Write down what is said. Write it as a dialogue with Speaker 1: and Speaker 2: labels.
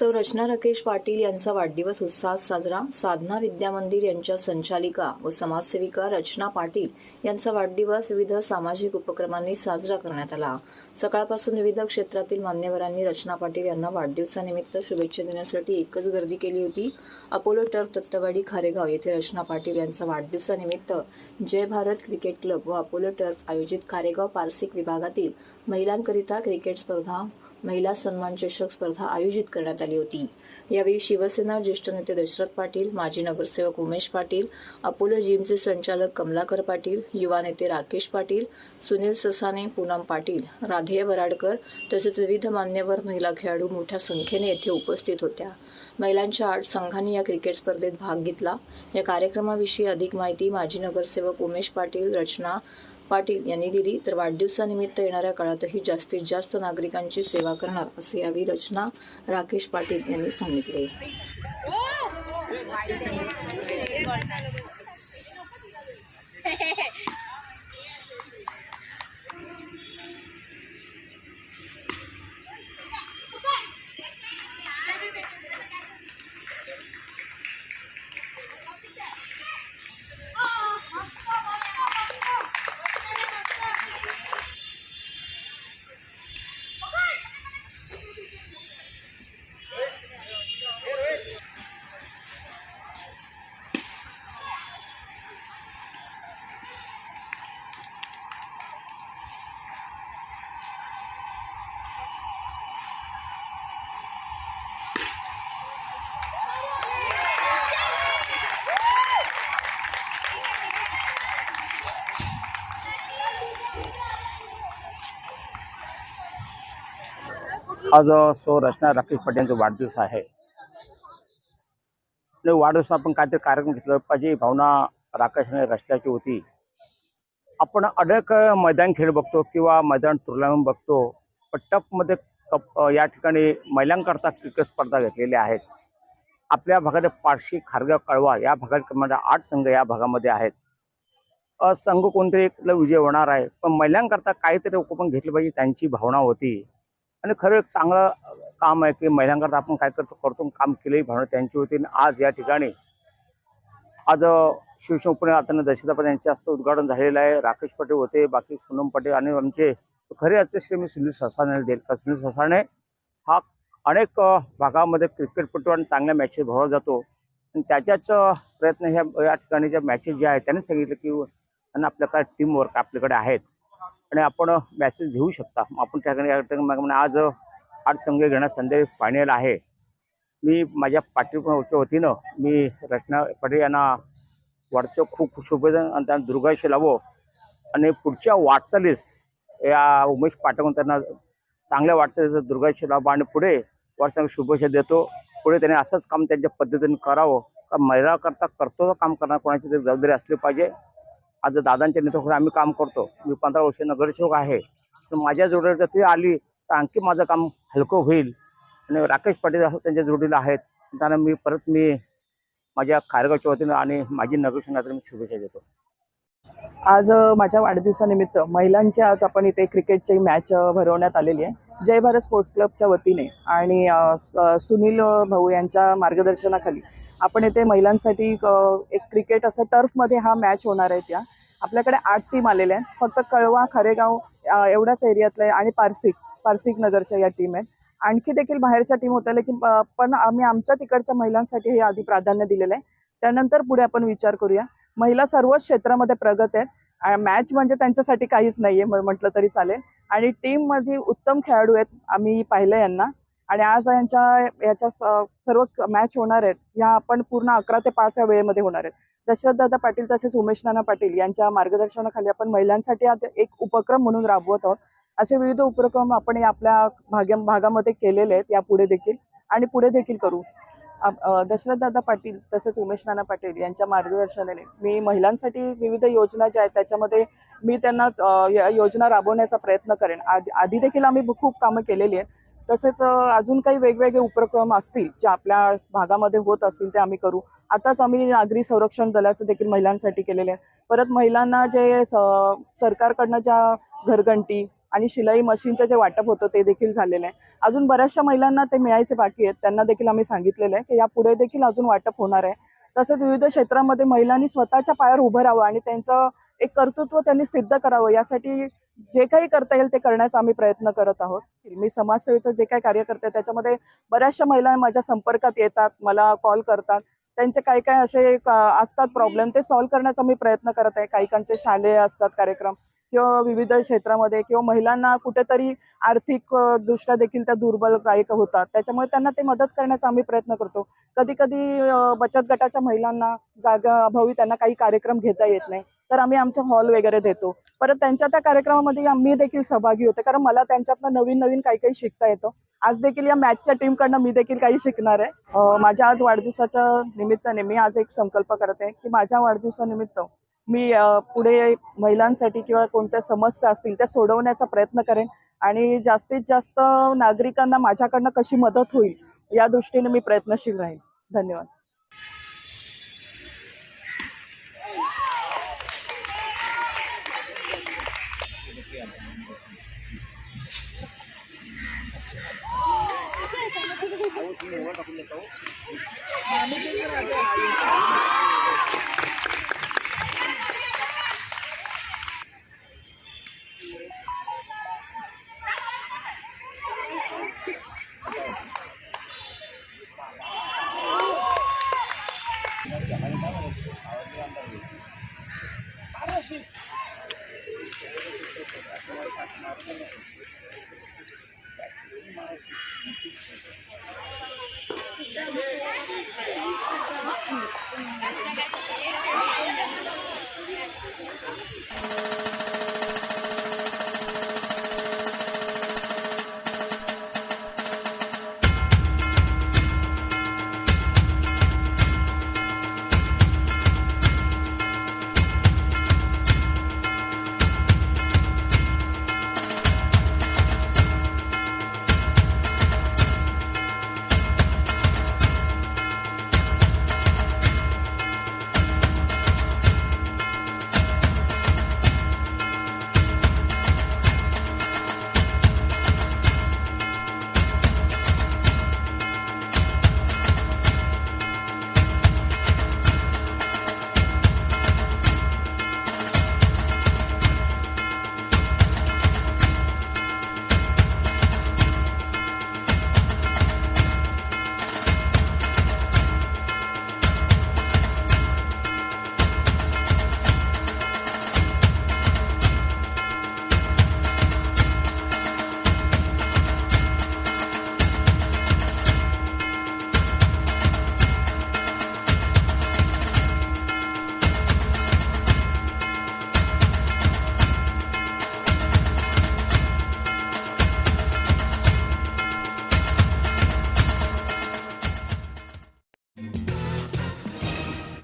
Speaker 1: सौ रचना राकेश पाटील यांचा वाढदिवस उत्साहात साजरा. साधना विद्या मंदिर यांच्या संचालिका व समाजसेविका रचना पाटील यांचा वाढदिवस विविध सामाजिक उपक्रमांनी साजरा करण्यात आला. सकाळपासून विविध क्षेत्रातील मान्यवरांनी रचना पाटील यांना वाढदिवसानिमित्त शुभेच्छा देण्यासाठी एकच गर्दी केली होती. अपोलो टर्फ दत्तवाडी खारेगाव येथे रचना पाटील यांचा वाढदिवसानिमित्त जय भारत क्रिकेट क्लब व अपोलो टर्फ आयोजित खारेगाव पारसिक विभागातील महिलांकरिता क्रिकेट स्पर्धा महिला सन्मान चषक स्पर्धा आयोजित करण्यात आली होती. यावेळी शिवसेना ज्येष्ठ नेते दशरथ पाटील माजी नगरसेवक उमेश पाटील अपोलो जिमचे संचालक कमलाकर पाटील युवा नेते राकेश पाटील सुनील ससाने पूनम पाटील राधेय वराडकर तसेच विविध मान्यवर महिला खेळाडू मोठ्या संख्येने येथे उपस्थित होत्या. महिलांच्या आठ संघांनी या क्रिकेट स्पर्धेत भाग घेतला. या कार्यक्रमाविषयी अधिक माहिती माजी नगरसेवक उमेश पाटील रचना पाटील यांनी दिली तर वाढदिवसानिमित्त येणाऱ्या काळातही जास्तीत जास्त नागरिकांची सेवा करणार असे यावेळी रचना राकेश पाटील यांनी सांगितले.
Speaker 2: आज सो रचना राकेश पाटील यांचा वाढदिवस आहे. आणि वाढदिवस आपण काहीतरी कार्यक्रम घेतला पाहिजे भावना राकेशने रचल्याची होती. आपण अनेक मैदान खेळ बघतो किंवा मैदान टुर्नामेंट बघतो पण टपमध्ये कप या ठिकाणी महिलांकरता क्रिकेट स्पर्धा घेतलेल्या आहेत. आपल्या भागात पारशी खारगा कळवा या भागात कमांड आठ संघ या भागामध्ये आहेत. संघ कोणतरी विजय होणार आहे पण महिलांकरता काहीतरी उपक्रम घेतले पाहिजे त्यांची भावना होती. आणि खरं एक चांगलं काम आहे की महिलांकरता आपण काय करतो करतो काम केलंही भावना त्यांची होती आणि आज या ठिकाणी आज शिवसेना पुणे आता दशरथ पाटील यांच्या हस्ते उद्घाटन झालेलं आहे. राकेश पटेल होते बाकी पूनम पटेल आणि आमचे खरे आजचे श्री मी सुनील ससाने देईल का सुनील ससाने हा अनेक भागामध्ये क्रिकेटपटू आणि चांगल्या मॅचेस भरवला जातो. आणि त्याच्याच प्रयत्न ह्या या ठिकाणी ज्या मॅचेस ज्या आहेत त्यांनी सांगितलं की आणि आपल्याकडे टीमवर्क आपल्याकडे आहेत. आणि आपण मॅसेज घेऊ शकता. आपण त्या ठिकाणी आज आठ संघ घेण्यास फायनल आहे. मी माझ्या पाठीच्या वतीनं मी रचना पाटील यांना वाटचं खूप खूप शुभेच्छा आणि त्यांना दुर्गाशी लावो. आणि पुढच्या वाटचालीस या उमेश पाठवून त्यांना चांगल्या वाटचालीचं दुर्गाशी लाभो आणि पुढे वाटसंघ शुभेच्छा देतो. पुढे त्यांनी असंच काम त्यांच्या पद्धतीने करावं. का महिलाकरता करतो काम करणार कोणाची तरी जबाबदारी असली पाहिजे. आज दादांच्या नेतृत्वाखाली आम्ही काम करतो. मी पंधरा वर्ष नगरसेवक आहे. तर माझ्या जोडीला जर ती आली तर आणखी माझं काम हलकं होईल. आणि राकेश पाटील त्यांच्या जोडीला आहेत. त्यांना मी परत मी माझ्या खारगावच्या वतीनं आणि माझी नगरसेवकाला मी शुभेच्छा देतो.
Speaker 3: आज माझ्या वाढदिवसानिमित्त महिलांची आज आपण इथे क्रिकेटची मॅच भरवण्यात आलेली आहे. जय भारत स्पोर्ट्स क्लबच्या वतीने आणि सुनील भाऊ यांच्या मार्गदर्शनाखाली आपण येथे महिलांसाठी एक क्रिकेट असं टर्फमध्ये हा मॅच होणार आहे त्या आपल्याकडे आठ टीम आलेल्या आहेत. फक्त कळवा खरेगाव एवढ्याच एरियातलं आहे आणि पारसिक पारसिक नगरच्या या टीम आहेत. आणखी देखील बाहेरच्या टीम होत्या लेकिन पण आम्ही आमच्या तिकडच्या महिलांसाठी हे आधी प्राधान्य दिलेलं आहे. त्यानंतर पुढे आपण विचार करूया. महिला सर्वच क्षेत्रामध्ये प्रगत आहेत. मॅच म्हणजे त्यांच्यासाठी काहीच नाही म- म्हटलं तरी चालेल. आणि टीममध्ये उत्तम खेळाडू आहेत आम्ही पाहिलं यांना. आणि आज यांच्या याच्या सर्व मॅच होणार आहेत. ह्या आपण पूर्ण अकरा ते पाच या वेळेमध्ये होणार आहेत. दशरथदादा पाटील तसेच उमेश नाना पाटील यांच्या मार्गदर्शनाखाली आपण महिलांसाठी आता एक उपक्रम म्हणून राबवत आहोत. असे विविध उपक्रम आपण आपल्या भाग्या भागामध्ये केलेले आहेत. यापुढे देखील आणि पुढे देखील करू. दशरथदादा पाटील तसेच उमेश नाना पाटील यांच्या मार्गदर्शनाने मी महिलांसाठी विविध योजना ज्या आहेत त्याच्यामध्ये मी त्यांना या योजना राबवण्याचा प्रयत्न करेन. आधी आधी देखील आम्ही खूप कामं केलेली आहेत. तसेच अजून काही वेगवेगळे उपक्रम असतील जे आपल्या भागामध्ये होत असतील ते आम्ही करू. आताच आम्ही नागरी संरक्षण दलाचं देखील महिलांसाठी केलेले आहे परत महिलांना जे स- सरकारकडनं ज्या घरघंटी आणि शिलाई मशीनचं जे वाटप होतं ते देखील झालेलं आहे. अजून बऱ्याचशा महिलांना ते मिळायचे बाकी आहेत. त्यांना देखील आम्ही सांगितलेलं आहे की यापुढे देखील अजून वाटप होणार आहे. तसंच विविध क्षेत्रामध्ये महिलांनी स्वतःच्या पायावर उभं राहावं आणि त्यांचं एक कर्तृत्व त्यांनी सिद्ध करावं. यासाठी जे काही करता येईल ते करण्याचा आम्ही प्रयत्न करत आहोत. मी समाजसेवेचं जे काही कार्य करते त्याच्यामध्ये बऱ्याचशा महिला माझ्या संपर्कात येतात मला कॉल करतात. त्यांचे काही काही असे असतात प्रॉब्लेम ते सॉल्व्ह करण्याचा मी प्रयत्न करत आहे. काही काहींचे शालेय असतात कार्यक्रम. किंवा विविध क्षेत्रामध्ये किंवा महिलांना कुठेतरी आर्थिक दृष्ट्या देखील त्या दुर्बल काही होतात. त्याच्यामुळे त्यांना ते मदत करण्याचा आम्ही प्रयत्न करतो. कधी कधी बचत गटाच्या महिलांना जागा अभावी त्यांना काही कार्यक्रम घेता येत नाही. तर आम्ही आमचे हॉल वगैरे देतो. परत त्यांच्या त्या कार्यक्रमामध्ये आम्ही देखील सहभागी होते. कारण मला त्यांच्यातनं नवीन नवीन काही काही शिकता येतं. आज देखील या मॅचच्या टीमकडनं मी देखील काही शिकणार आहे. माझ्या आज वाढदिवसाच्या निमित्ताने मी आज एक संकल्प करते की माझ्या वाढदिवसानिमित्त मी पुढे महिलांसाठी किंवा कोणत्या समस्या असतील त्या सोडवण्याचा प्रयत्न करेन आणि जास्तीत जास्त नागरिकांना माझ्याकडनं कशी मदत होईल या दृष्टीने मी प्रयत्नशील राहील धन्यवाद. Keep me!